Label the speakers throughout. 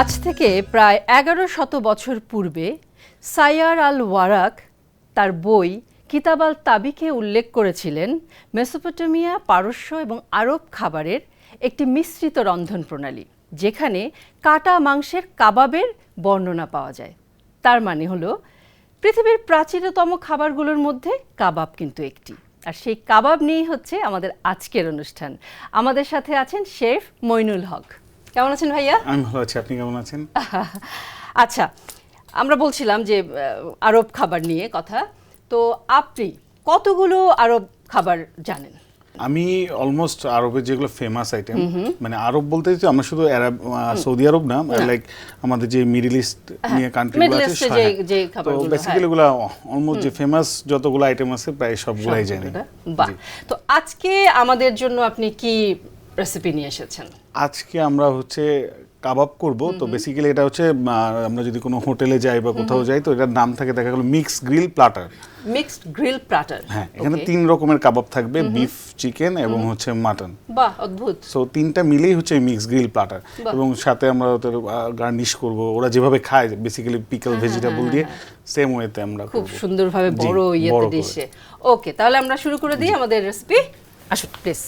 Speaker 1: আজ থেকে প্রায় এগারো শত বছর পূর্বে সাইয়ার আল ওয়ারাক তার বই কিতাব আল তাবিকে উল্লেখ করেছিলেন মেসোপটেমিয়া, পারস্য এবং আরব খাবারের একটি মিশ্রিত রন্ধন প্রণালী, যেখানে কাটা মাংসের কাবাবের বর্ণনা পাওয়া যায়। তার মানে হলো, পৃথিবীর প্রাচীনতম খাবারগুলোর মধ্যে কাবাব কিন্তু একটি। আর সেই কাবাব নিয়েই হচ্ছে আমাদের আজকের অনুষ্ঠান। আমাদের সাথে আছেন শেফ মইনুল হক। কেমন আছেন ভাইয়া?
Speaker 2: আমি ভালো আছি আপনি কেমন আছেন?
Speaker 1: আচ্ছা আমরা বলছিলাম যে আরব খাবার নিয়ে কথা। তো আপনি কতগুলো আরব খাবার জানেন?
Speaker 2: আমি অলমোস্ট আরবের যেগুলো ফেমাস আইটেম মানে আরব বলতে যে আমরা শুধু আরব সৌদি আরব না লাইক আমাদের যে মিডল ইস্ট নিয়ে কান্ট্রিগুলো আছে হ্যাঁ, তো বেসিক্যালি এগুলো অলমোস্ট যে ফেমাস যতগুলো আইটেম আছে প্রায় সবগুলাই জানি।
Speaker 1: তো আজকে আমাদের জন্য আপনি কি রেসিপি নিয়ে এসেছেন।
Speaker 2: আজকে আমরা হচ্ছে কাবাব করব তো বেসিক্যালি এটা হচ্ছে আমরা যদি কোনো হোটেলে যাই বা কোথাও যাই তো এটার নাম থাকে দেখা গেল mixed grill platter
Speaker 1: mixed grill platter
Speaker 2: হ্যাঁ এখানে তিন রকমের কাবাব থাকবে বিফ চিকেন এবং হচ্ছে মাটন
Speaker 1: বাহ অদ্ভুত।
Speaker 2: সো তিনটা মিলেই হচ্ছে মিক্সড গ্রিল প্লাটার এবং সাথে আমরা ওদের গার্নিশ করব ওরা যেভাবে খায় বেসিক্যালি পিকল ভেজিটেবল দিয়ে সেম ওয়েতে আমরা
Speaker 1: খুব সুন্দরভাবে বড় ইয়েতে। ডিশে ওকে তাহলে আমরা শুরু করে দিই আমাদের রেসিপি আসুন প্লিজ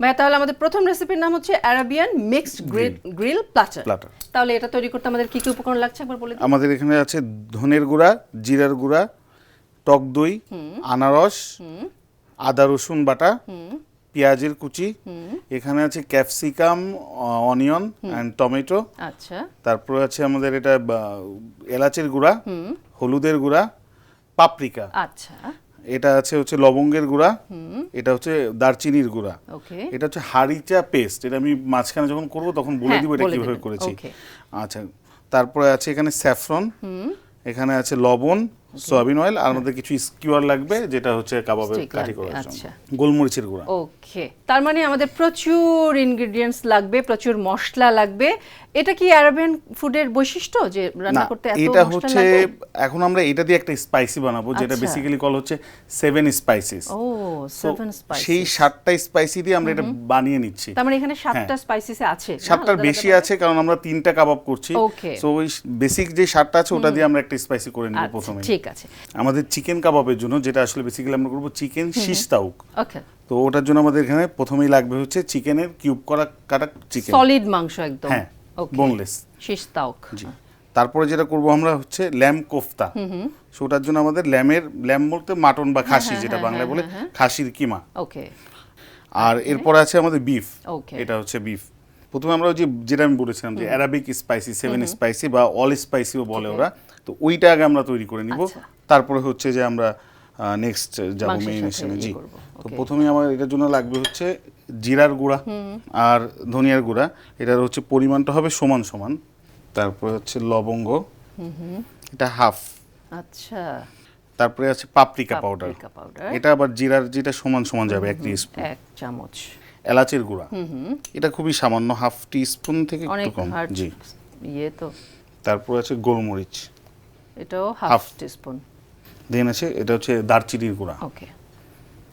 Speaker 1: ভাইয়া তাহলে আমাদের প্রথম রেসিপির নাম হচ্ছে Arabian mixed grill grill platter. তাহলে এটা তৈরি করতে আমাদের কি কি উপকরণ লাগছে একবার বলে দিন?
Speaker 2: আমাদের এখানে আছে ধনের গুঁড়া জিরার গুঁড়া টক দই আনারস আদা রসুন বাটা পেঁয়াজের কুচি এখানে আছে ক্যাপসিকাম অনিয়ন অ্যান্ড টমেটো।
Speaker 1: আচ্ছা।
Speaker 2: তারপরে আছে আমাদের এটা এলাচের গুঁড়া হলুদের গুঁড়া পাপরিকা।
Speaker 1: আচ্ছা।
Speaker 2: এটা আছে হচ্ছে লবঙ্গের গুঁড়া এটা হচ্ছে দারচিনির গুঁড়া। এটা হচ্ছে হারিচা পেস্ট এটা আমি মাঝখানে যখন করব তখন বলে
Speaker 1: হ্যাঁ,
Speaker 2: দিব এটা কীভাবে করেছি। আচ্ছা তারপরে আছে এখানে স্যাফরন এখানে আছে লবণ সয়াবিন অয়েল আর আমাদের কিছু স্কিওয়ার লাগবে যেটা হচ্ছে কাবাবের কাঠি করার জন্য।
Speaker 1: আচ্ছা।
Speaker 2: গোলমরিচের গুঁড়া।
Speaker 1: ওকে। তার মানে আমাদের প্রচুর ইনগ্রেডিয়েন্টস লাগবে প্রচুর মশলা লাগবে এটা কি আরবিয়ান ফুডের বৈশিষ্ট্য যে রান্না করতে এত
Speaker 2: এটা হচ্ছে এখন আমরা এটা দিয়ে একটা স্পাইসি বানাবো যেটা
Speaker 1: আচ্ছা।
Speaker 2: বেসিক্যালি কল হচ্ছে সেভেন স্পাইসিস
Speaker 1: ও সেভেন স্পাইস
Speaker 2: সেই সাতটা স্পাইসি দিয়ে আমরা এটা বানিয়ে নিচ্ছি।
Speaker 1: তার মানে এখানে সাতটা স্পাইসিসে আছে।
Speaker 2: সাতটার বেশি আছে কারণ আমরা তিনটা কাবাব করছি. সো ওই বেসিক যে সাতটা আছে ওটা দিয়ে আমরা একটা স্পাইসি করে নিব
Speaker 1: আচ্ছা,
Speaker 2: প্রথমে
Speaker 1: ঠিক আছে।
Speaker 2: আমাদের চিকেন কাবাবের জন্য যেটা আসলে বেসিক্যালি আমরা করব চিকেন শীষ তাউক
Speaker 1: ওকে।
Speaker 2: তো ওটার জন্য আমাদের এখানে প্রথমেই লাগবে হচ্ছে চিকেনের কিউব করা কাটা চিকেন
Speaker 1: সলিড মাংস একদম।
Speaker 2: হ্যাঁ বোনলেস
Speaker 1: শীষ তাওক
Speaker 2: জি। তারপরে যেটা করব আমরা হচ্ছে ল্যাম কোফতা। ওটার জন্য আমাদের ল্যামের ল্যাম বলতে মাটন বা খাসি যেটা বাংলায় বলে খাসির কিমা।
Speaker 1: ওকে
Speaker 2: আর এরপর আছে আমাদের বিফ
Speaker 1: Okay.
Speaker 2: এটা হচ্ছে বিফ প্রথমে আমরা যে যেটা আমি বলেছিলাম যে অ্যারাবিক স্পাইসি সেভেন স্পাইসি বা অল স্পাইসিও বলে ওরা। তো ওইটা আগে আমরা তৈরি করে নিব।
Speaker 1: আচ্ছা।
Speaker 2: তারপরে হচ্ছে যে আমরা নেক্সট যাব
Speaker 1: ইয়ে
Speaker 2: জি। তো প্রথমে আমার এটার জন্য লাগবে হচ্ছে জিরার গুঁড়া আর ধনিয়ার গুঁড়া এটার হচ্ছে পরিমাণটা হবে সমান সমান। তারপরে হচ্ছে লবঙ্গ এটা হাফ।
Speaker 1: আচ্ছা।
Speaker 2: তারপরে আছে পাপরিকা পাউডার। এটা আবার জিরার যেটা সমান সমান যাবে এক স্পুন
Speaker 1: এক চামচ।
Speaker 2: এলাচের গুঁড়া। এটা খুবই সামান্য হাফ টি স্পুন থেকে একটু কম। জি।
Speaker 1: ইয়ে তো।
Speaker 2: তারপর আছে গোলমরিচ।
Speaker 1: এটাও. Half teaspoon.
Speaker 2: দেন আছে এটা হচ্ছে দারচিনির গুঁড়া।
Speaker 1: ওকে।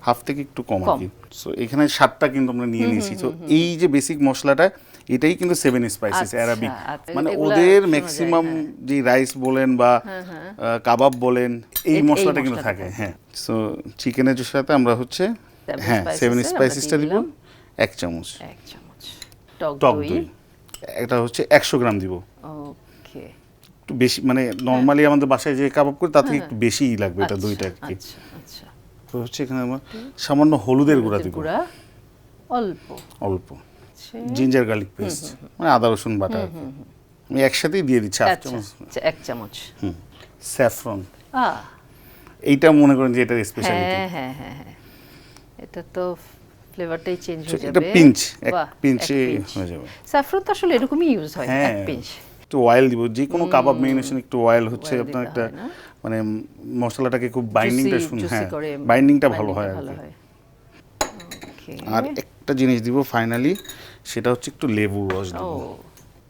Speaker 2: হাফ থেকে একটু কম আর কি। সো এখানে সাতটা কিন্তু আমরা নিয়ে নিয়েছি। তো এই যে বেসিক মশলাটা এটাই কিন্তু সেভেন স্পাইসিস
Speaker 1: আচ্ছা,
Speaker 2: অ্যারাবিক
Speaker 1: আচ্ছা,
Speaker 2: মানে ওদের ম্যাক্সিমাম
Speaker 1: হ্যাঁ।
Speaker 2: যে রাইস বলেন বা কাবাব বলেন এই মশলাটা কিন্তু থাকে। হ্যাঁ। সো চিকেনের সাথে আমরা হচ্ছে হ্যাঁ সেভেন স্পাইসিসটা দিব এক চামচ।
Speaker 1: এক চামচ। টক দই।
Speaker 2: দই। এটা হচ্ছে একশো গ্রাম দিব।
Speaker 1: ওকে।
Speaker 2: একটু বেশি মানে নর্মালি আমাদের বাসায় যে কাবাব করি তার থেকে একটু বেশিই লাগবে এটা দইটা আর কি।
Speaker 1: আচ্ছা।
Speaker 2: হচ্ছে এখানে আমরা সামান্য হলুদের গুঁড়া দিব।
Speaker 1: গুঁড়া অল্প।
Speaker 2: অল্প।
Speaker 1: আচ্ছা,
Speaker 2: জিঞ্জার গার্লিক পেস্ট মানে আদা রসুন বাটা আমি একসাথেই দিয়ে দিচ্ছি হাফ
Speaker 1: আচ্ছা
Speaker 2: চামচ।
Speaker 1: আচ্ছা, এক চামচ।
Speaker 2: স্যাফরন।
Speaker 1: আহ।
Speaker 2: এইটা মনে করেন যে এটার স্পেশালিটি
Speaker 1: হ্যাঁ হ্যাঁ হ্যাঁ হ্যাঁ। এটা তো ফ্লেভারটাই চেঞ্জ হয়ে
Speaker 2: এটা পিঞ্চ এক পিঞ্চে হয়ে যাবে।
Speaker 1: স্যাফরন তো আসলে এরকমই ইউজ হয় এক
Speaker 2: হ্যাঁ।
Speaker 1: পিঞ্চ
Speaker 2: একটু অয়েল দিব। যে কোনো কাবাব মেরিনেশন একটু অয়েল হচ্ছে আপনার একটা মানে মশলাটাকে খুব বাইন্ডিংটা শুন হ্যাঁ বাইন্ডিংটা ভালো হয় আর। আর একটা জিনিস দিব ফাইনালি সেটা হচ্ছে একটু লেবুর রস দিব।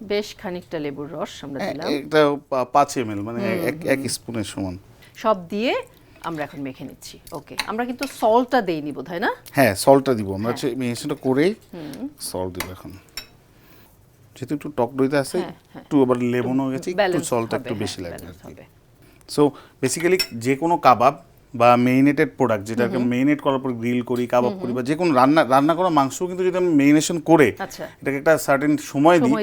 Speaker 1: বেশ খানিকটা লেবুর রস আমরা দিলাম।
Speaker 2: একটা পা- পাঁচ এম এল মানে এক- এক স্পুনের সমান।
Speaker 1: সব দিয়ে আমরা এখন মেখে নিচ্ছি। ওকে আমরা কিন্তু সল্টটা দেইনি বোধহয় না?
Speaker 2: হ্যাঁ সল্টটা দিব। আমরা হচ্ছে মেশিনটা করেই সল্ট দিব এখন। যেহেতু একটু টক দইতে আছে
Speaker 1: হ্যাঁ, হ্যাঁ।
Speaker 2: একটু আবার লেবনও গেছে একটু সল্ট একটু
Speaker 1: হ্যাঁ,
Speaker 2: বেশি লাগবে। সো বেসিক্যালি যে কোনো কাবাব বা মেরিনেটেড প্রোডাক্ট যেটাকে মেরিনেট করার পর গ্রিল করি কাবাব করি বা যে কোনো রান্না রান্না করা মাংস কিন্তু যদি আমি মেরিনেশন করে
Speaker 1: আচ্ছা।
Speaker 2: এটাকে একটা সার্টেন সময় দিই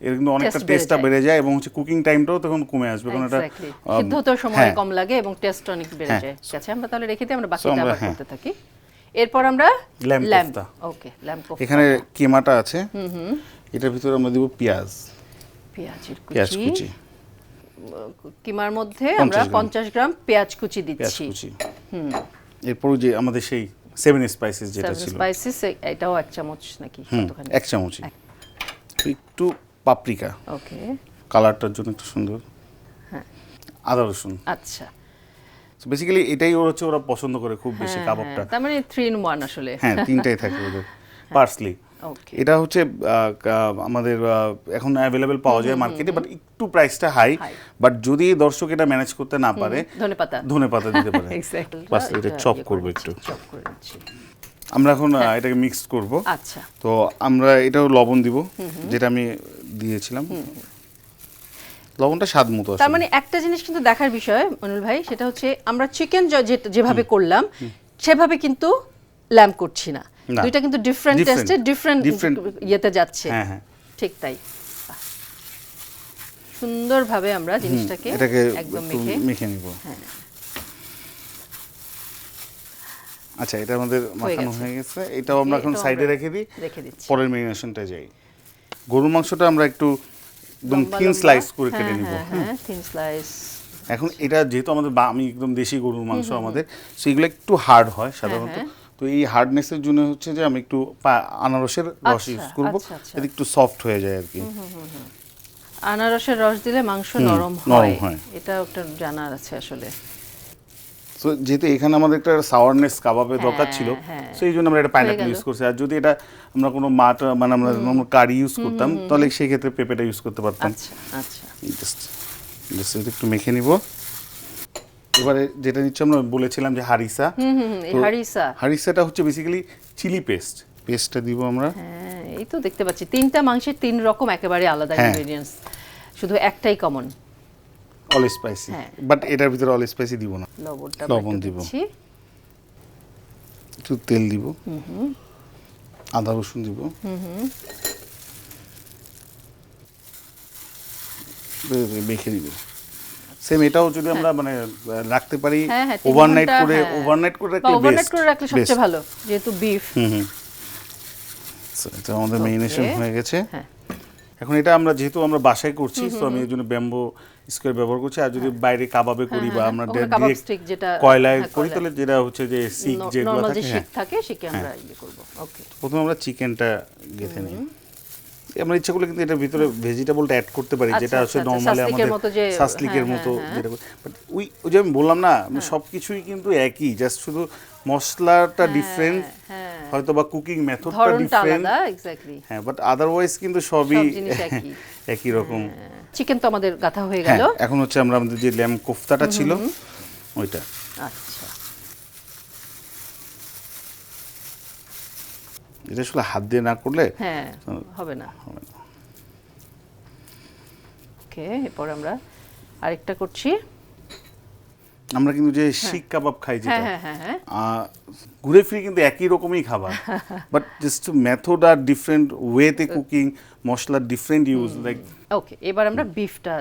Speaker 2: এর কিন্তু অনেকটা টেস্টটা বেড়ে যায় এবং হচ্ছে কুকিং টাইমটাও তখন কমে আসবে কারণ এটা
Speaker 1: Exactly. সিদ্ধ হতেও সময়। কম লাগে এবং টেস্ট অনেক বেড়ে। যায় ঠিক আছে আমরা তাহলে রেখে দিই আমরা বাকিটা
Speaker 2: আমরা,
Speaker 1: আবার। করতে থাকি এরপর আমরা ল্যাম্প ওকে ল্যাম্প
Speaker 2: এখানে কেমাটা আছে এটার ভিতরে আমরা দিব পেঁয়াজ।
Speaker 1: পেঁয়াজের
Speaker 2: পেঁয়াজ
Speaker 1: কুচি। কিমার মধ্যে আমরা
Speaker 2: গ্রাম।
Speaker 1: পঞ্চাশ গ্রাম পেঁয়াজ কুচি দিচ্ছি।
Speaker 2: কুচি। এরপর যে আমাদের সেই সেভেন স্পাইসেস যেটা ছিল।
Speaker 1: স্পাইসিস এটাও এক চামচ নাকি?
Speaker 2: হুম,
Speaker 1: কতখানি?
Speaker 2: এক চামচই। একটু পাপরিকা
Speaker 1: ওকে।
Speaker 2: কালারটার জন্য একটু সুন্দর।
Speaker 1: হ্যাঁ।
Speaker 2: আদা রসুন।
Speaker 1: আচ্ছা।
Speaker 2: বেসিক্যালি এটাই ওর হচ্ছে ওরা পছন্দ করে খুব বেশি
Speaker 1: হ্যাঁ,
Speaker 2: কাবাবটা।
Speaker 1: হ্যাঁ, তার মানে থ্রি ইন ওয়ান আসলে।
Speaker 2: হ্যাঁ তিনটাই থাকে ওদের। পার্সলি
Speaker 1: ওকে
Speaker 2: এটা হচ্ছে আমাদের এখন অ্যাভেলেবেল পাওয়া যায় মার্কেটে বাট একটু প্রাইসটা হাই বাট যদি দর্শক এটা ম্যানেজ করতে না পারে
Speaker 1: ধনে পাতা।
Speaker 2: দিতে পারে। বাস এটা চপ করব একটু।
Speaker 1: চপ করে
Speaker 2: আমরা এখন এটাকে মিক্স করব।
Speaker 1: আচ্ছা।
Speaker 2: তো আমরা এটাও লবণ দিব যেটা আমি দিয়েছিলাম। লবণটা স্বাদ মতো
Speaker 1: তার মানে একটা জিনিস কিন্তু দেখার বিষয় মনুল ভাই সেটা হচ্ছে আমরা চিকেন যেভাবে করলাম সেভাবে কিন্তু ল্যাম্প করছি না। দুইটা কিন্তু ডিফারেন্ট টেস্টে ডিফারেন্ট ইয়েতে যাচ্ছে।
Speaker 2: হ্যাঁ হ্যাঁ।
Speaker 1: ঠিক তাই। সুন্দরভাবে আমরা জিনিসটাকে
Speaker 2: এটাকে
Speaker 1: একদম মেখে
Speaker 2: মেখে নিব।
Speaker 1: হ্যাঁ।
Speaker 2: আচ্ছা এটা আমাদের মাখানো হয়ে গেছে। এটাও আমরা এখন সাইডে রেখে দিই। পরের মেরিনেশনটা যাই। গরুর মাংসটা আমরা একটু একদম থিন স্লাইস করে কেটে
Speaker 1: হ্যাঁ,
Speaker 2: নিব।
Speaker 1: হ্যাঁ হ্যাঁ থিন স্লাইস
Speaker 2: এখন এটা যেহেতু আমাদের আমি একদম দেশি গরুর মাংস আমাদের সেগুলো একটু হার্ড হয় সাধারণত।
Speaker 1: হ্যাঁ।
Speaker 2: তো এই হার্ডনেসের জন্য হচ্ছে যে আমি একটু আনারসের রস
Speaker 1: আচ্ছা,
Speaker 2: ইউজ করব।
Speaker 1: আচ্ছা, আচ্ছা।
Speaker 2: একটু সফট হয়ে যায় আর কি।
Speaker 1: আনারসের রস দিলে মাংস নরম হয়।
Speaker 2: হয়।
Speaker 1: এটা একটা জানার আছে আসলে।
Speaker 2: তো যেহেতু এখানে আমাদের একটা সাওয়ারনেস কাবাবের দরকার ছিল
Speaker 1: হ্যাঁ।
Speaker 2: সেই জন্য আমরা এটা পাইনাপল ইউজ করছি। আর যদি এটা আমরা কোনো মাট মানে আমরা কারি ইউজ করতাম তাহলে সেই ক্ষেত্রে পেঁপেটা ইউজ করতে পারতাম।
Speaker 1: আচ্ছা আচ্ছা।
Speaker 2: জাস্ট জাস্ট একটু মেখে নিব। এবারে যেটা নিচ্ছে আমরা বলেছিলাম যে হারিসা।
Speaker 1: হুম হুম হুম, হারিসা।
Speaker 2: হারিসাটা হচ্ছে বেসিক্যালি চিলি পেস্ট পেস্টটা দিব আমরা।
Speaker 1: হ্যাঁ এই তো দেখতে পাচ্ছি। তিনটা মাংসের তিন রকম একেবারে আলাদা
Speaker 2: হ্যাঁ।
Speaker 1: ইনগ্রেডিয়েন্টস শুধু একটাই কমন
Speaker 2: অল স্পাইসি
Speaker 1: হ্যাঁ।
Speaker 2: বাট এটার ভিতরে অল স্পাইসি দিব না।
Speaker 1: লবণটা
Speaker 2: লবণ দিব। একটু তেল দিব। আদা রসুন দিব। বে- বে- মেখে দিব সেম এটাও যদি আমরা মানে রাখতে পারি
Speaker 1: হ্যাঁ হ্যাঁ
Speaker 2: ওভারনাইট করে
Speaker 1: হ্যাঁ।
Speaker 2: ওভারনাইট করে রাখলে
Speaker 1: ওভারনাইট করে রাখলে সবচেয়ে ভালো যেহেতু বিফ
Speaker 2: হুম হুম। এটা আমাদের মেরিনেশন. হয়ে গেছে।
Speaker 1: হ্যাঁ।
Speaker 2: এখন এটা আমরা যেহেতু আমরা বাসায় করছি তো আমি এই জন্য ব্যাম্বো স্কোয়ার ব্যবহার করছি। আর যদি বাইরে কাবাবে করি বা
Speaker 1: হ্যাঁ,
Speaker 2: আমরা কয়লায়
Speaker 1: হ্যাঁ,
Speaker 2: করি তাহলে যেটা হচ্ছে যে সিক যেগুলো
Speaker 1: নরমাল যে
Speaker 2: থাকে হ্যাঁ।
Speaker 1: থাকে আমরা ইয়ে করব। ওকে
Speaker 2: প্রথমে আমরা চিকেনটা গেথে নিই। আমরা ইচ্ছা করলে কিন্তু এটার ভিতরে ভেজিটেবলটা অ্যাড করতে পারি
Speaker 1: আচ্ছা,
Speaker 2: যেটা হচ্ছে
Speaker 1: আচ্ছা,
Speaker 2: নর্মালি
Speaker 1: সাসলিকের
Speaker 2: আমাদের
Speaker 1: মতো
Speaker 2: সাসলিকের
Speaker 1: হ্যাঁ,
Speaker 2: মতো
Speaker 1: হ্যাঁ,
Speaker 2: যেটা বাট ওই ওই যে আমি বললাম না সব কিছুই কিন্তু একই জাস্ট শুধু মশলাটা ডিফারেন্ট
Speaker 1: হ্যাঁ।
Speaker 2: হয়তো বা কুকিং মেথডটা ডিফারেন্ট হ্যাঁ বাট আদারওয়াইজ কিন্তু সবই
Speaker 1: একই।
Speaker 2: রকম।
Speaker 1: চিকেন তো আমাদের গাথা হয়ে
Speaker 2: হ্যাঁ
Speaker 1: গেল।
Speaker 2: এখন হচ্ছে আমরা আমাদের যে ল্যাম্প কোফতাটা ছিল ওইটা।
Speaker 1: আচ্ছা।
Speaker 2: এটা আসলে হাত দিয়ে না করলে
Speaker 1: হ্যাঁ হবে না। ওকে এরপর আমরা আরেকটা করছি।
Speaker 2: আমরা কিন্তু যে শিক কাবাব খাই যেটা
Speaker 1: হ্যাঁ হ্যাঁ হ্যাঁ হ্যাঁ।
Speaker 2: ঘুরে ফিরে কিন্তু একই রকমই খাবার। বাট জাস্ট মেথড আর ডিফারেন্ট ওয়েতে কুকিং মশলার ডিফারেন্ট ইউজ লাইক
Speaker 1: ওকে এবার আমরা বিফটা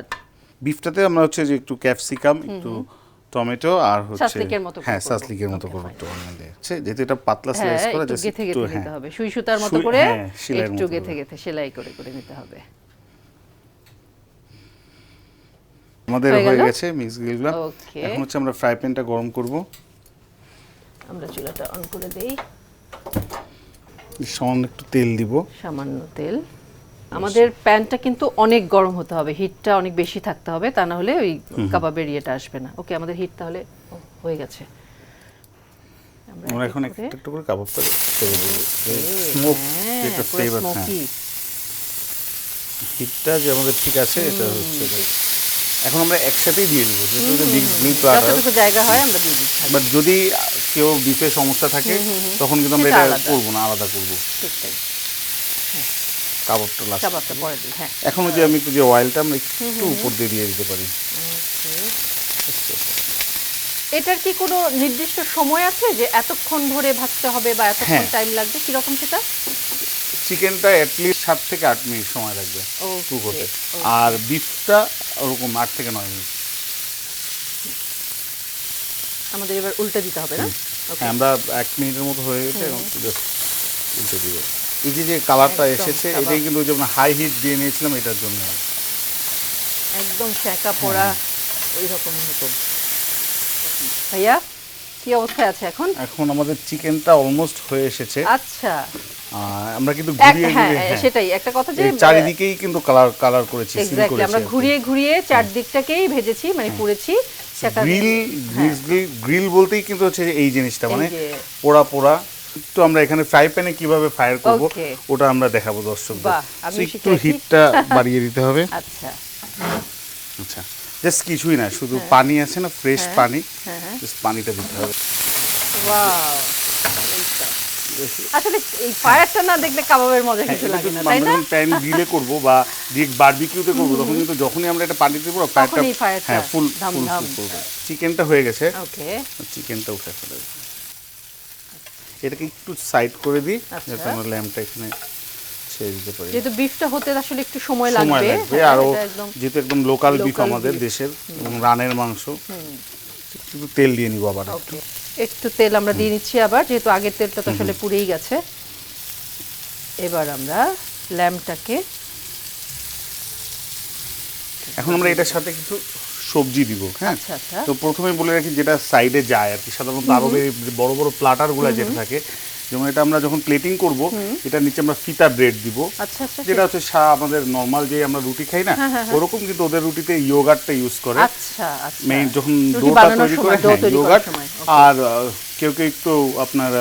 Speaker 2: বিফটাতে আমরা হচ্ছে যে একটু ক্যাপসিকাম একটু টমেটো আর হচ্ছে
Speaker 1: করে
Speaker 2: হ্যাঁ সাসলিকের মতো
Speaker 1: fine.
Speaker 2: একটু অনিয়ন দিয়ে। হচ্ছে যেহেতু এটা পাতলা
Speaker 1: হ্যাঁ
Speaker 2: স্লাইস করা
Speaker 1: একটু গেথে গেথে
Speaker 2: হ্যাঁ।
Speaker 1: নিতে হবে। সুই সুতার মতো করে
Speaker 2: হ্যাঁ,
Speaker 1: একটু গেথে গেথে সেলাই করে করে নিতে হবে।
Speaker 2: আমাদের
Speaker 1: হয়ে
Speaker 2: হয়ে গেছে মিক্স গ্রিলগুলো. এখন হচ্ছে আমরা ফ্রাই প্যানটা গরম করব।
Speaker 1: আমরা চুলাটা অন করে দেই।
Speaker 2: সামান্য একটু তেল দিব।
Speaker 1: সামান্য তেল। আমাদের প্যানটা কিন্তু অনেক গরম হতে হবে হিটটা অনেক বেশি থাকতে হবে তা না হলে ওই কাবাবের ইয়েটা আসবে না। ওকে আমাদের হিট তাহলে হয়ে গেছে। আমরা
Speaker 2: এখন
Speaker 1: এক
Speaker 2: একটা
Speaker 1: করে-
Speaker 2: কাবাবটা দেবো স্মোক
Speaker 1: হ্যাঁ, পুরো
Speaker 2: ফ্লেভার হ্যাঁ। হিটটা যে আমাদের ঠিক আছে এটা হচ্ছে এখন আমরা একসাথেই দিয়ে দেবো যেহেতু মিক্স গ্রিল
Speaker 1: যতটুকু জায়গা হয় আমরা দিয়ে দিচ্ছি।
Speaker 2: বাট যদি কেউ বিফে সমস্যা থাকে তখন কিন্তু আমরা এটা। করব না আলাদা করব।
Speaker 1: ঠিক তাই। হ্যাঁ।
Speaker 2: কাবাবটা লাস্ট
Speaker 1: কাবাবটা পরে দিই হ্যাঁ।
Speaker 2: এখন যে আমি একটু যে অয়েলটা আমরা একটু উপর দিয়ে দিয়ে দিতে পারি।
Speaker 1: এটার কি কোনো নির্দিষ্ট সময় আছে যে এতক্ষণ ধরে ভাজতে হবে বা এতক্ষণ
Speaker 2: হ্যাঁ।
Speaker 1: টাইম লাগবে? কীরকম সেটা?
Speaker 2: চিকেনটা অ্যাটলিস্ট সাত থেকে আট মিনিট সময় লাগবে হতে
Speaker 1: okay.
Speaker 2: আর বিফটা ওরকম আট থেকে নয় মিনিট।
Speaker 1: আমাদের এবার উল্টে দিতে হবে না.
Speaker 2: হ্যাঁ আমরা এক মিনিটের মতো হয়ে গেছে উল্টে দিব। এই যে যে কালারটা এসেছে এটাই কিন্তু ওই যে হাই হিট দিয়ে নিয়েছিলাম এটার জন্য।
Speaker 1: একদম শেঁকা পোড়া ওই রকম হতো। ভাইয়া কি অবস্থায় আছে এখন?
Speaker 2: এখন আমাদের চিকেনটা অলমোস্ট হয়ে এসেছে।
Speaker 1: আচ্ছা।
Speaker 2: আমরা কিন্তু ঘুরিয়ে
Speaker 1: হ্যাঁ
Speaker 2: ঘুরিয়ে হ্যাঁ,
Speaker 1: সেটাই একটা কথা যে
Speaker 2: চারিদিকেই কিন্তু কালার কালার করেছি সিল করেছি
Speaker 1: আমরা ঘুরিয়ে ঘুরিয়ে চারদিকটাকেই ভেজেছি মানে পুড়েছি
Speaker 2: গ্রিল গ্রিল বলতেই কিন্তু হচ্ছে এই জিনিসটা মানে
Speaker 1: হ্যাঁ।
Speaker 2: পোড়া পোড়া। একটু আমরা এখানে ফ্রাই প্যানে কীভাবে ফায়ার করব ওটা আমরা দেখাবো দর্শকদের। একটু হিটটা বাড়িয়ে দিতে হবে।
Speaker 1: আচ্ছা।
Speaker 2: আচ্ছা জাস্ট কিছুই না শুধু পানি আছে না ফ্রেশ পানি।
Speaker 1: হ্যাঁ, হ্যাঁ।
Speaker 2: জাস্ট পানিটা দিতে হবে।
Speaker 1: আসলে এই ফায়ারটা না দেখলে কাবাবের মজা কিছু লাগে না তাই না?
Speaker 2: প্যান গ্রিলে করব বা ডিরেক্ট বারবিকিউতে করব তখন কিন্তু যখনই আমরা এটা পানি দেবো ফায়ারটা হ্যাঁ ফুল
Speaker 1: ধাম
Speaker 2: ফুল চিকেনটা হয়ে গেছে।
Speaker 1: ওকে
Speaker 2: চিকেনটা উঠে ফেলে। এটাকে একটু সাইড করে দিই
Speaker 1: আচ্ছা।
Speaker 2: যাতে আমরা ল্যাম্পটা এখানে ছেড়ে দিতে পারি।
Speaker 1: যেহেতু বিফটা হতে আসলে একটু সময় লাগবে আরও
Speaker 2: যেহেতু একদম লোকাল বিফ আমাদের দেশের এবং রানের মাংস একটু তেল দিয়ে নিব আবার একটু।
Speaker 1: একটু তেল আমরা দিয়ে নিচ্ছি আবার যেহেতু আগের তেলটা তো আসলে পুড়েই গেছে। এবার আমরা ল্যাম্পটাকে
Speaker 2: এখন আমরা এটার সাথে কিছু সবজি দিব হ্যাঁ?
Speaker 1: আচ্ছা, আচ্ছা।
Speaker 2: তো প্রথমে বলে রাখি যেটা সাইডে যায় আর কি সাধারণত আরবের বড় বড় প্লাটারগুলো যেটা থাকে যেমন এটা আমরা যখন প্লেটিং করব এটা নিচে আমরা ফিতা ব্রেড দিব।
Speaker 1: আচ্ছা
Speaker 2: যেটা হচ্ছে সা আমাদের নর্মাল যে আমরা রুটি খাই না ওরকম কিন্তু ওদের রুটিতে ইয়োগার্টটা ইউজ করে।
Speaker 1: আচ্ছা আচ্ছা।
Speaker 2: মেইন যখন ডোটা তৈরি করে হ্যাঁ ইয়োগার্ট আর কেউ কেউ একটু আপনার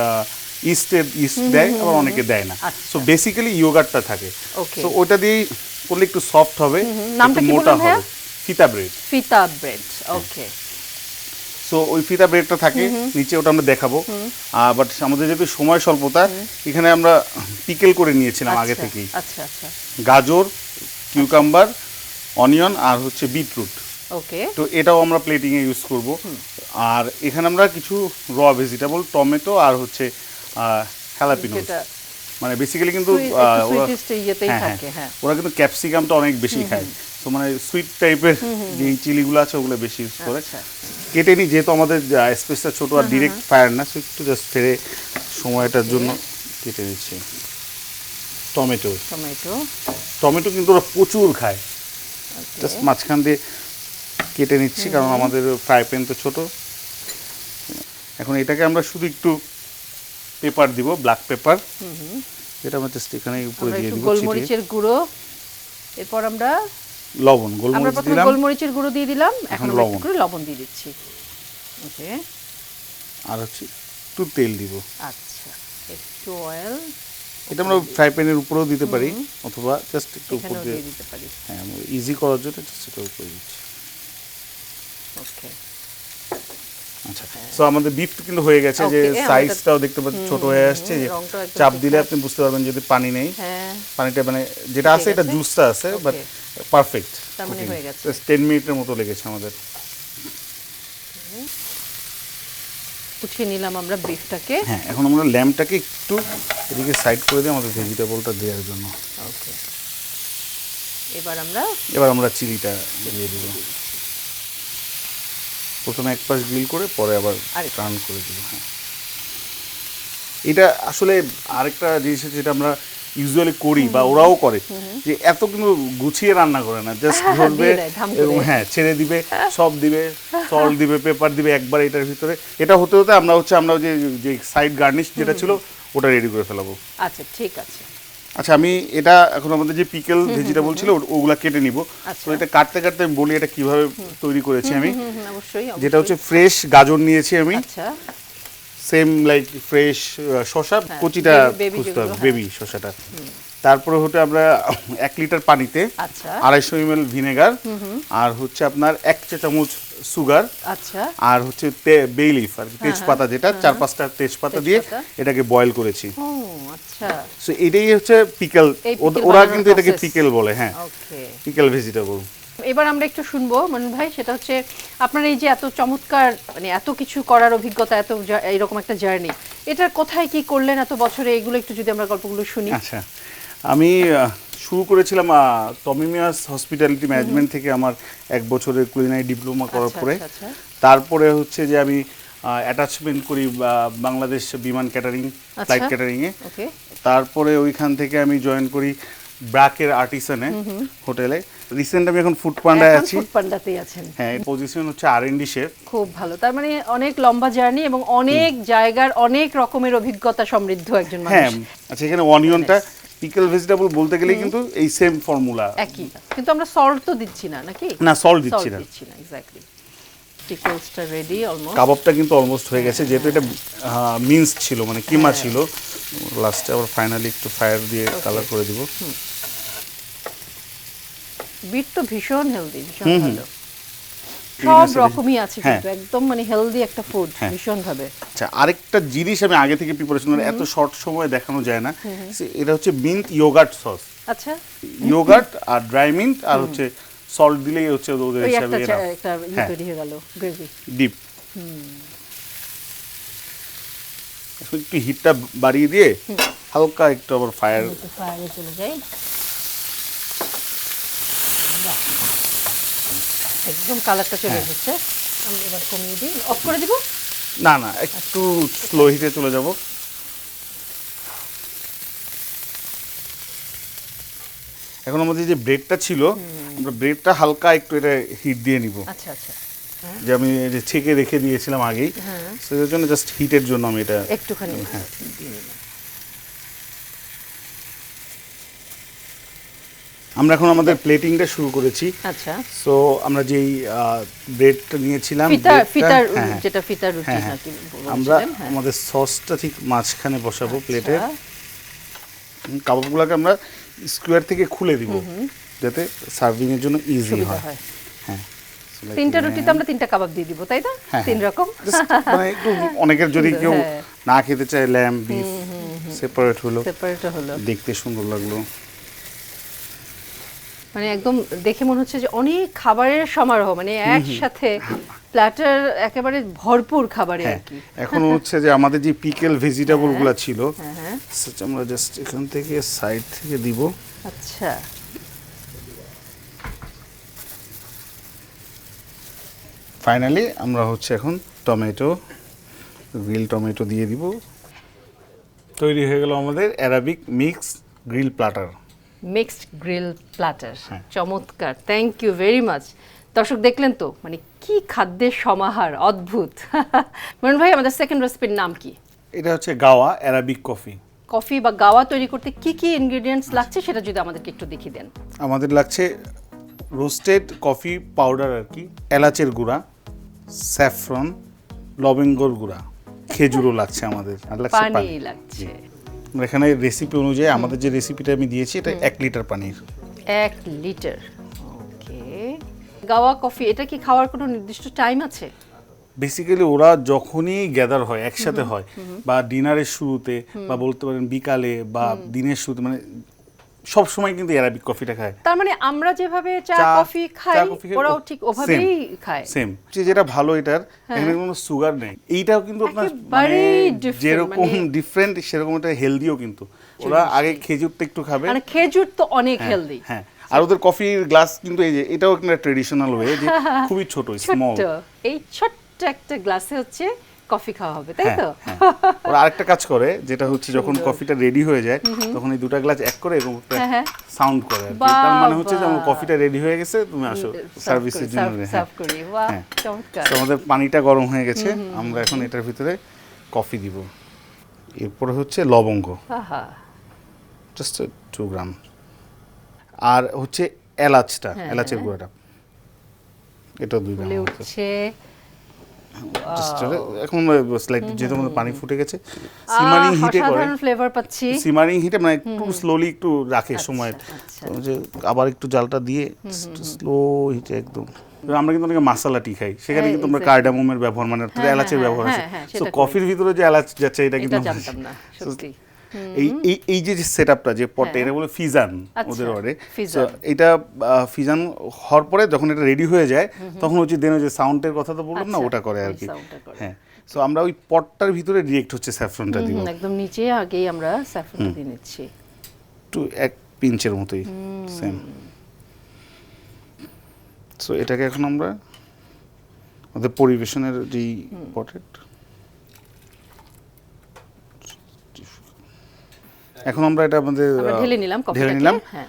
Speaker 2: ইস্টের ইস্ট দেয় আবার অনেকে দেয় না। সো বেসিক্যালি ইয়োগার্টটা থাকে. সো ওটা দিয়েই করলে একটু সফট হবে
Speaker 1: নামটা কি
Speaker 2: মোটা হবে। ফিতা ব্রেড
Speaker 1: ফিতা ব্রেড ওকে
Speaker 2: সো ওই ফিতা ব্রেডটা থাকে নিচে ওটা আমরা দেখাবো। বাট আমাদের যেহেতু সময় স্বল্পতা এখানে আমরা পিকেল করে নিয়েছিলাম আগে থেকেই।
Speaker 1: আচ্ছা আচ্ছা।
Speaker 2: গাজর কিউকাম্বার অনিয়ন আর হচ্ছে বিটরুট
Speaker 1: ওকে
Speaker 2: তো এটাও আমরা প্লেটিংয়ে ইউজ করব। আর এখানে আমরা কিছু র ভেজিটেবল টমেটো আর হচ্ছে হ্যালাপিনো মানে বেসিক্যালি কিন্তু ওরা- হ্যাঁ,
Speaker 1: হ্যাঁ।
Speaker 2: ওরা কিন্তু ক্যাপসিকামটা অনেক বেশি খায়। তো মানে সুইট টাইপের যে চিলিগুলো আছে ওগুলো বেশি ইউজ করে।
Speaker 1: আচ্ছা।
Speaker 2: কেটে নিই যেহেতু আমাদের স্পেসটা ছোট আর ডিরেক্ট ফায়ার না সো একটু জাস্ট ফেরে সময়টার জন্য কেটে দিচ্ছি টমেটো
Speaker 1: টমেটো
Speaker 2: টমেটো কিন্তু ওরা প্রচুর খায়। জাস্ট মাঝখান দিয়ে কেটে নিচ্ছি কারণ আমাদের ফ্রাই প্যান তো ছোট। এখন এটাকে আমরা শুধু একটু পেপার দিব ব্ল্যাক পেপার যেটা আমরা এখানে উপরে দিয়ে দিব
Speaker 1: গোলমরিচের গুঁড়ো। এরপর আমরা
Speaker 2: লবণ গোলমরিচ দিলাম।
Speaker 1: গোলমরিচের গুঁড়ো দিয়ে দিলাম এখন
Speaker 2: লবণ।
Speaker 1: করে লবণ দিয়ে দিচ্ছি। ওকে।
Speaker 2: আর হচ্ছে একটু তেল দিব।
Speaker 1: আচ্ছা একটু অয়েল
Speaker 2: এটা আমরা ফ্রাই প্যানের উপরেও দিতে পারি অথবা জাস্ট একটু উপর দিয়ে
Speaker 1: দিয়ে দিতে পারি।
Speaker 2: হ্যাঁ ইজি করার জন্য জাস্ট এটা উপরে দিচ্ছি।
Speaker 1: ওকে।
Speaker 2: আচ্ছা সো আমাদের বিফ কিন্তু হয়ে গেছে যে সাইজটাও দেখতে পাচ্ছেন ছোট হয়ে আসছে চাপ দিলে আপনি বুঝতে পারবেন যদি পানি নেই।
Speaker 1: হ্যাঁ।
Speaker 2: পানিটা মানে যেটা আছে এটা জুসটা আছে বাট পারফেক্ট। টেন মিনিটের মতো লেগেছে আমাদের।
Speaker 1: উঠিয়ে নিলাম আমরা বিফটাকে
Speaker 2: হ্যাঁ এখন আমরা ল্যাম্পটাকে একটু এদিকে সাইড করে দিই আমাদের ভেজিটেবলটা দেওয়ার জন্য।
Speaker 1: ওকে এবার আমরা
Speaker 2: এবার আমরা চিলিটা দিয়ে দেবো। প্রথমে এক পাশ গ্রিল করে পরে আবার টার্ন করে দিব হ্যাঁ। এটা আসলে আরেকটা জিনিস যেটা আমরা ইউজুয়ালি করি বা ওরাও করে যে এত কিন্তু গুছিয়ে রান্না করে না জাস্ট ধরবে। এবং হ্যাঁ ছেড়ে দিবে সব দিবে সল্ট দিবে পেপার দিবে একবার এটার ভিতরে। এটা হতে হতে আমরা হচ্ছে আমরা যে যে সাইড গার্নিশ যেটা ছিল ওটা রেডি করে ফেলাবো।
Speaker 1: আচ্ছা ঠিক আছে।
Speaker 2: আচ্ছা আমি এটা এখন আমাদের যে পিকেল ভেজিটেবল ছিল ওগুলা কেটে নিব।
Speaker 1: আচ্ছা।
Speaker 2: তো এটা কাটতে কাটতে আমি বলি এটা কীভাবে তৈরি করেছি আমি। যেটা হচ্ছে ফ্রেশ গাজর নিয়েছি আমি। সেম লাইক ফ্রেশ
Speaker 1: হ্যাঁ,
Speaker 2: কচিটা খুঁজতে হবে
Speaker 1: হ্যাঁ।
Speaker 2: বেবি শসাটা। তারপরে হচ্ছে আমরা এক লিটার পানিতে
Speaker 1: আচ্ছা।
Speaker 2: আড়াইশো এম ভিনেগার আর হচ্ছে আপনার এক চা চামচ সুগার
Speaker 1: আচ্ছা।
Speaker 2: আর হচ্ছে বেইলিফ আর তেজপাতা যেটা চার পাঁচটা তেজপাতা দিয়ে এটাকে বয়েল করেছি।
Speaker 1: আচ্ছা।
Speaker 2: সো এটাই হচ্ছে পিকেল ওরা কিন্তু এটাকে পিকেল বলে হ্যাঁ। পিকেল ভেজিটেবল
Speaker 1: এবার আমরা একটু শুনব মনু ভাই সেটা হচ্ছে আপনার এই যে এত চমৎকার মানে এত কিছু করার অভিজ্ঞতা এত এইরকম একটা জার্নি এটা কোথায় কি করলেন এত বছরে? এগুলো একটু যদি আমরা গল্পগুলো শুনি।
Speaker 2: আচ্ছা। আমি শুরু করেছিলাম টমিমিয়াস হসপিটালিটি ম্যানেজমেন্ট থেকে আমার এক বছরের কুলিনারি ডিপ্লোমা করার
Speaker 1: আচ্ছা,
Speaker 2: পরে।
Speaker 1: আচ্ছা, আচ্ছা।
Speaker 2: তারপরে হচ্ছে যে আমি অ্যাটাচমেন্ট করি বাংলাদেশ বিমান ক্যাটারিং ফ্লাইট। ক্যাটারিংয়ে তারপরে ওইখান থেকে আমি জয়েন করি ব্র্যাকের আর্টিসানে হোটেলে। রিসেন্ট আমি এখন ফুড পান্ডায় আছি।
Speaker 1: ফুড পান্ডাতেই আছেন।
Speaker 2: হ্যাঁ পজিশন হচ্ছে আর এন ডি শেফ
Speaker 1: খুব ভালো। তার মানে অনেক লম্বা জার্নি এবং অনেক জায়গার অনেক রকমের অভিজ্ঞতা সমৃদ্ধ একজন
Speaker 2: হ্যাঁ আচ্ছা এখানে অনিয়নটা পিকল ভেজিটেবল বলতে গেলে কিন্তু এই সেম ফর্মুলা
Speaker 1: একই। কিন্তু আমরা সল্ট তো দিচ্ছি না নাকি?
Speaker 2: না সল্ট দিচ্ছি না।
Speaker 1: দিচ্ছি না এক্স্যাক্টলি পিকলসটা রেডি অলমোস্ট
Speaker 2: কাবাবটা কিন্তু অলমোস্ট হয়ে গেছে যেহেতু এটা মিন্স ছিল মানে কিমা
Speaker 1: হ্যাঁ।
Speaker 2: ছিল। লাস্টে আবার ফাইনালি একটু ফায়ার দিয়ে কালার করে দিব।
Speaker 1: বিট তো ভীষণ হেলদি ভীষণ। ভালো। সব রকমই আছে
Speaker 2: হ্যাঁ।
Speaker 1: কিন্তু একদম মানে হেলদি একটা ফুড
Speaker 2: হ্যাঁ।
Speaker 1: ভীষণ ভাবে
Speaker 2: আচ্ছা আরেকটা জিনিস আমি আগে থেকে প্রিপারেশন এত শর্ট সময় দেখানো যায় না। এটা হচ্ছে মিন্ট ইয়োগার্ট সস
Speaker 1: আচ্ছা।
Speaker 2: ইয়োগার্ট আর ড্রাই মিন্ট আর হচ্ছে সল্ট দিলেই হচ্ছে ওদের হিসাবে
Speaker 1: একটা একটা ইয়ে
Speaker 2: হ্যাঁ।
Speaker 1: তৈরি হয়ে গেল গ্রেভি
Speaker 2: ডিপ একটু হিটটা বাড়িয়ে দিয়ে হালকা একটু আবার ফায়ার
Speaker 1: ফায়ারে চলে যাই। একদম কালারটা চলে
Speaker 2: হ্যাঁ।
Speaker 1: এসেছে। আমি এবার কমিয়ে দিই। অফ করে দিব?
Speaker 2: না না একটু স্লো হিটে চলে যাব। এখন আমাদের যে ব্রেডটা ছিল আমরা ব্রেডটা হালকা একটু এটা হিট দিয়ে নিব।
Speaker 1: আচ্ছা আচ্ছা।
Speaker 2: যে আমি যে ছেঁকে রেখে দিয়েছিলাম আগেই
Speaker 1: হ্যাঁ।
Speaker 2: সেটার জন্য জাস্ট হিটের জন্য আমি এটা
Speaker 1: একটুখানি
Speaker 2: হ্যাঁ।
Speaker 1: দিয়ে নিলাম।
Speaker 2: আমরা এখন আমাদের প্লেটিংটা শুরু করেছি।
Speaker 1: আচ্ছা।
Speaker 2: সো আমরা যেই ব্রেডটা নিয়েছিলাম
Speaker 1: ফিতা ফিতার
Speaker 2: হ্যাঁ, হ্যাঁ,
Speaker 1: যেটা ফিতার রুটি
Speaker 2: হ্যাঁ।
Speaker 1: নাকি
Speaker 2: আমরা। আমাদের সসটা ঠিক মাঝখানে বসাবো প্লেটে
Speaker 1: আচ্ছা,
Speaker 2: কাবাবগুলোকে আমরা স্কোয়ার থেকে খুলে দিব যাতে সার্ভিং এর জন্য ইজি হয়।
Speaker 1: হয়। তিনটা রুটিতে আমরা তিনটা কাবাব দিয়ে দিব তাই না তিন। রকম।
Speaker 2: মানে একটু অনেকের যদি কেউ। না খেতে চায় ল্যাম্প বিফ সেপারেট হলো।
Speaker 1: সেপারেট হলো।
Speaker 2: দেখতে সুন্দর লাগল।
Speaker 1: মানে একদম দেখে মনে হচ্ছে যে অনেক খাবারের সমারোহ মানে একসাথে প্ল্যাটার একেবারে ভরপুর খাবারে
Speaker 2: হ্যাঁ এখন হচ্ছে যে আমাদের যে পিকেল ভেজিটেবলগুলা ছিল
Speaker 1: হ্যাঁ হ্যাঁ
Speaker 2: আমরা জাস্ট এখান থেকে সাইড থেকে দিব।
Speaker 1: আচ্ছা।
Speaker 2: ফাইনালি আমরা হচ্ছে এখন টমেটো গ্রিল টমেটো দিয়ে দিব। তৈরি হয়ে গেল আমাদের Arabic mix grill platter
Speaker 1: mixed grill platter. চমৎকার। থ্যাংক ইউ ভেরি মাচ দর্শক দেখলেন তো? মানে কি খাদ্যের সমাহার? অদ্ভুত। মন ভাই আমাদের সেকেন্ড রেসিপির নাম কি?
Speaker 2: এটা হচ্ছে গাওয়া অ্যারাবিক কফি
Speaker 1: কফি বা গাওয়া তৈরি করতে কি কি ইনগ্রেডিয়েন্টস লাগছে সেটা যদি আমাদেরকে একটু দেখিয়ে দেন।
Speaker 2: আমাদের লাগছে রোস্টেড কফি পাউডার আর কি এলাচের গুঁড়া স্যাফরন লবঙ্গর গুঁড়া। খেজুরও লাগছে আমাদের। আর লাগছে
Speaker 1: পানি লাগছে।
Speaker 2: এখানে রেসিপি অনুযায়ী আমাদের যে রেসিপিটা আমি দিয়েছি এটা এক লিটার পানির
Speaker 1: এক লিটার ওকে গাওয়া কফি এটা কি খাওয়ার কোনো নির্দিষ্ট টাইম আছে?
Speaker 2: বেসিক্যালি ওরা যখনই গ্যাদার হয় একসাথে হয় বা ডিনারের শুরুতে বা বলতে পারেন বিকালে বা দিনের শুরুতে মানে সব সময় কিন্তু অ্যারাবিক কফিটা খায়।
Speaker 1: তার মানে আমরা যেভাবে চা কফি খাই ওরাও ঠিক ওভাবেই খায়।
Speaker 2: সেম যেটা ভালো এটার এখানে কোনো সুগার নেই। এইটাও কিন্তু আপনার মানে যেরকম
Speaker 1: মানে-
Speaker 2: ডিফারেন্ট সেরকম এটা হেলদিও কিন্তু। ওরা আগে খেজুরটা একটু খাবে।
Speaker 1: মানে খেজুর তো অনেক
Speaker 2: হ্যাঁ,
Speaker 1: হেলদি
Speaker 2: হ্যাঁ। আর ওদের কফির গ্লাস কিন্তু এই যে এটাও একটা ট্রেডিশনাল ওয়ে যে খুবই ছোট স্মল
Speaker 1: এই ছোট্ট একটা গ্লাসে হচ্ছে কফি খাওয়া হবে তাই
Speaker 2: হ্যাঁ,
Speaker 1: তো?
Speaker 2: হ্যাঁ। ওরা আরেকটা কাজ করে যেটা হচ্ছে যখন কফিটা রেডি হয়ে যায় তখন এই দুটা গ্লাস এক করে এবং
Speaker 1: হ্যাঁ, হ্যাঁ।
Speaker 2: সাউন্ড করে তার মানে হচ্ছে যে আমার কফিটা রেডি হয়ে গেছে তুমি আসো সার্ভিসের জন্য।
Speaker 1: সার্ভ করি। বাহ। চমৎকার।
Speaker 2: আমাদের পানিটা গরম হয়ে গেছে আমরা এখন এটার ভিতরে কফি দিব। এরপরে হচ্ছে লবঙ্গ। জাস্ট টু গ্রাম আর হচ্ছে এলাচটা এলাচের। গুঁড়াটা। এটা দুই গ্রাম হচ্ছে। এখন স্লাইটলি যেহেতু আমাদের পানি ফুটে গেছে সিমারিং হিটে করে।
Speaker 1: ফ্লেভার পাচ্ছি।
Speaker 2: সিমারিং হিটে মানে একটু স্লোলি একটু রাখে সময়।
Speaker 1: আচ্ছা।
Speaker 2: যে আবার একটু জালটা দিয়ে স্লো হিটে একদম। আমরা কিন্তু অনেকে মাসালা টি খাই সেখানে
Speaker 1: হ্যাঁ,
Speaker 2: কিন্তু আমরা. কার্ডামোমের ব্যবহার মানে অর্থাৎ
Speaker 1: হ্যাঁ,
Speaker 2: এলাচের
Speaker 1: হ্যাঁ,
Speaker 2: ব্যবহার আছে।
Speaker 1: হ্যাঁ, হ্যাঁ,
Speaker 2: তো কফির ভিতরে যে এলাচ যাচ্ছে এটা কিন্তু এই এই এই যে সেটআপটা যে পটটা
Speaker 1: হ্যাঁ।
Speaker 2: এটা বলে ফিজান
Speaker 1: আচ্ছা,
Speaker 2: ওদের ওয়ার্ডে এটা ফিজান হওয়ার পরে যখন এটা রেডি হয়ে যায় তখন হচ্ছে দেন যে সাউন্ডের কথা তো বললাম না
Speaker 1: আচ্ছা,
Speaker 2: ওটা করে আর কি। হ্যাঁ। সো আমরা ওই পটটার ভিতরে ডিরেক্ট হচ্ছে স্যাফরনটা দিব
Speaker 1: একদম নিচে আগেই আমরা স্যাফরনটা দিয়ে নিচ্ছি।
Speaker 2: একটু এক পিঞ্চের মতোই সেম সো এটাকে এখন আমরা আমাদের পরিবেশনের যেই পটেট এখন আমরা এটা আমাদের
Speaker 1: ঢেলে নিলাম
Speaker 2: ঢেলে নিলাম।
Speaker 1: হ্যাঁ।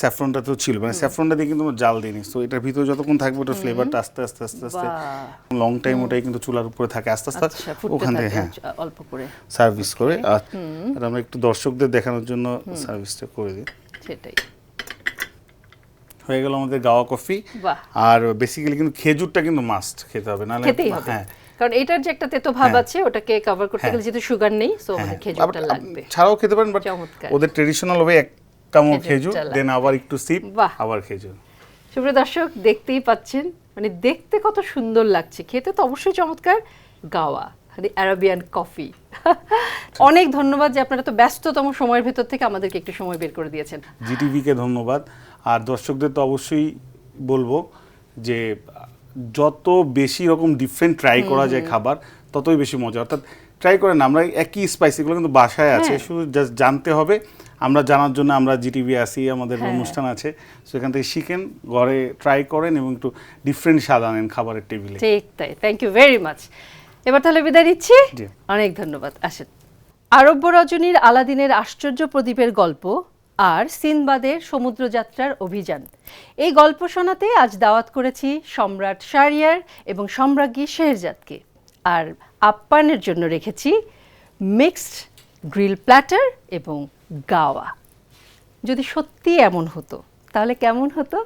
Speaker 2: স্যাফরনটা তো ছিল মানে স্যাফরনটা দিয়ে কিন্তু জাল দিইনি সো এটার ভিতরে যতক্ষণ থাকবে ওটার ফ্লেভারটা আস্তে আস্তে আস্তে আস্তে লং টাইম ওটাই কিন্তু চুলার উপরে থাকে। আস্তে আস্তে
Speaker 1: আচ্ছা
Speaker 2: ওখান থেকে হ্যাঁ।
Speaker 1: অল্প করে।
Speaker 2: সার্ভিস করে। আর আর আমরা একটু দর্শকদের দেখানোর জন্য সার্ভিসটা করে দিই।
Speaker 1: সেটাই।
Speaker 2: হয়ে গেল আমাদের গাওয়া কফি। আর বেসিক্যালি কিন্তু খেজুরটা কিন্তু মাস্ট খেতে হবে নাহলে হ্যাঁ।
Speaker 1: কারণ এটার যে একটা তেতো ভাব
Speaker 2: হ্যাঁ।
Speaker 1: আছে ওটাকে কভার করতে গেলে যেহেতু সুগার নেই সো আমাদের
Speaker 2: হ্যাঁ।
Speaker 1: খেজুরটা লাগবে।
Speaker 2: ছাড়াও খেতে পারেন বাট ওদের ট্রেডিশনাল হবে এক কামড় খেজুর দেন আবার একটু সিপ আবার খেজুর।
Speaker 1: সুপ্রিয় দর্শক দেখতেই পাচ্ছেন মানে দেখতে কত সুন্দর লাগছে। খেতে তো অবশ্যই চমৎকার। গাওয়া মানে অ্যারাবিয়ান কফি অনেক ধন্যবাদ যে আপনারা তো ব্যস্ততম সময়ের ভেতর থেকে আমাদেরকে একটু সময় বের করে দিয়েছেন।
Speaker 2: জিটিভিকে ধন্যবাদ। আর দর্শকদের তো অবশ্যই বলব যে যত বেশি রকম ডিফারেন্ট ট্রাই করা যায় খাবার ততই বেশি মজা। অর্থাৎ ট্রাই করেন আমরা একই স্পাইসিগুলো কিন্তু বাসায় আছে
Speaker 1: হ্যাঁ।
Speaker 2: শুধু জাস্ট জানতে হবে। আমরা জানার জন্য আমরা জিটিভি আসি আমাদের
Speaker 1: হ্যাঁ।
Speaker 2: অনুষ্ঠান আছে। সেখান থেকে শিখেন ঘরে ট্রাই করেন এবং একটু ডিফারেন্ট স্বাদ আনেন খাবারের টেবিলে
Speaker 1: ঠিক তাই থ্যাংক ইউ ভেরি মাচ এবার তাহলে বিদায় নিচ্ছি। অনেক ধন্যবাদ আসেন। আরব্য রজনীর আলাদিনের আশ্চর্য প্রদীপের গল্প আর সিনবাদের সমুদ্রযাত্রার অভিযান। এই গল্প শোনাতে আজ দাওয়াত করেছি সম্রাট শারিয়ার এবং সম্রাজ্ঞী শেহরজাদকে আর আপ্যায়নের জন্য রেখেছি মিক্সড গ্রিল প্ল্যাটার এবং গাওয়া। যদি সত্যি এমন হতো, তাহলে কেমন হতো?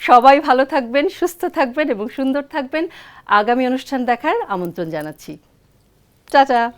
Speaker 1: সবাই ভালো থাকবেন, সুস্থ থাকবেন এবং সুন্দর থাকবেন। আগামী অনুষ্ঠান দেখার আমন্ত্রণ জানাচ্ছি। চাচা!